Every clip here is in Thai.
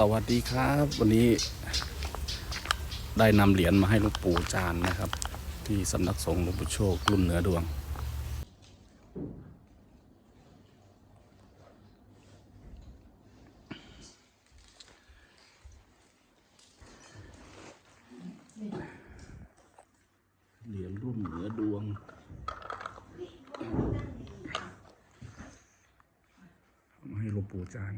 สวัสดีครับ วันนี้ได้นำเหรียญมาให้หลวงปู่จานนะครับ ที่สำนักสงฆ์หลวงปู่โชครุ่นเหนือดวง เหรียญรุ่นเหนือดวงมาให้หลวงปู่จาน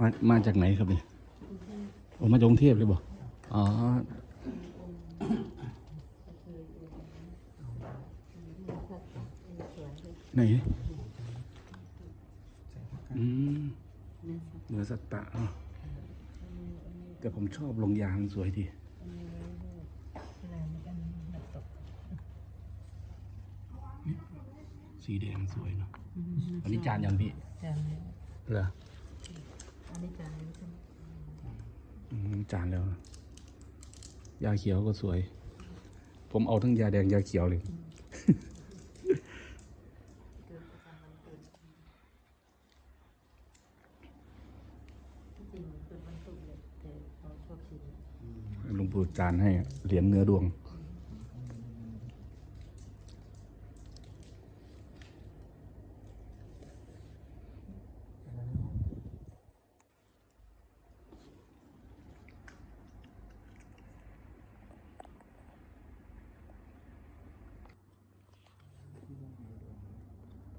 มามาจากไหนครับเนี่ยโอ้มาจากกรุงเทพเลยบ่อ๋อไหนอืมเนื้อสัตตะอ๋อแต่ผมชอบลงยางสวยดีสีแดงสวยเนาะอันนี้จานยังพี่ จานนี้เหรอ อันนี้จานนี้ใช่ไหมอืมจานแล้วยาเขียวก็สวย ผมเอาทั้งยาแดงยาเขียวเลย ที่จริงเป็นบรรทุกเลยแต่เราชอบชิมหลวงปู่จานให้เหรียญเนื้อดวง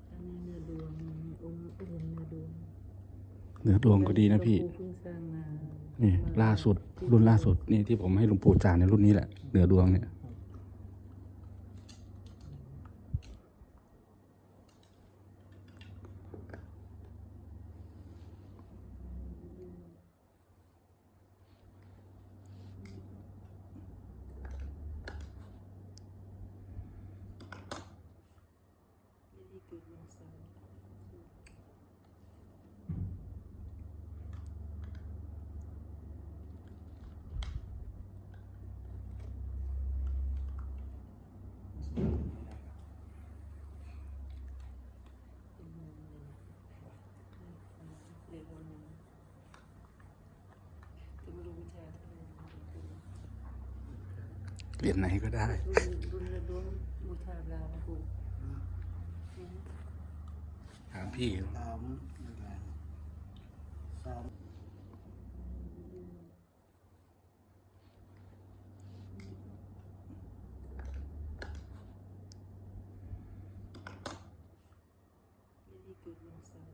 อันนี้เนื้อดวงองค์เรียนเนื้อดวง เนื้อดวงก็ดีนะพี่หลวงปู่เพิ่งสร้างมานี่ล่าสุด รุ่นล่าสุด นี่ที่ผมให้หลวงปู่จานในรุ่นนี้แหละเนื้อดวงเนี่ย ไม่ได้ เรียนวันหนึ่งจะไม่รู้วิชาเท่าไหร่เหรียญไหนก็ได้หาลาภูถามพี่สามอะไรสาม ไม่ได้เกิดวันเสาร์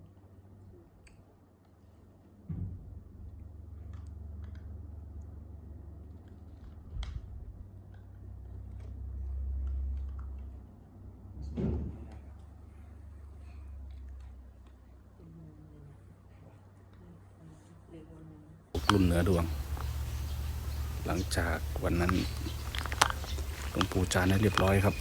เรียนวันหนึ่ง รุ่นเหนือดวง หลังจากวันนั้นหลวงปู่จานได้เรียบร้อยครับ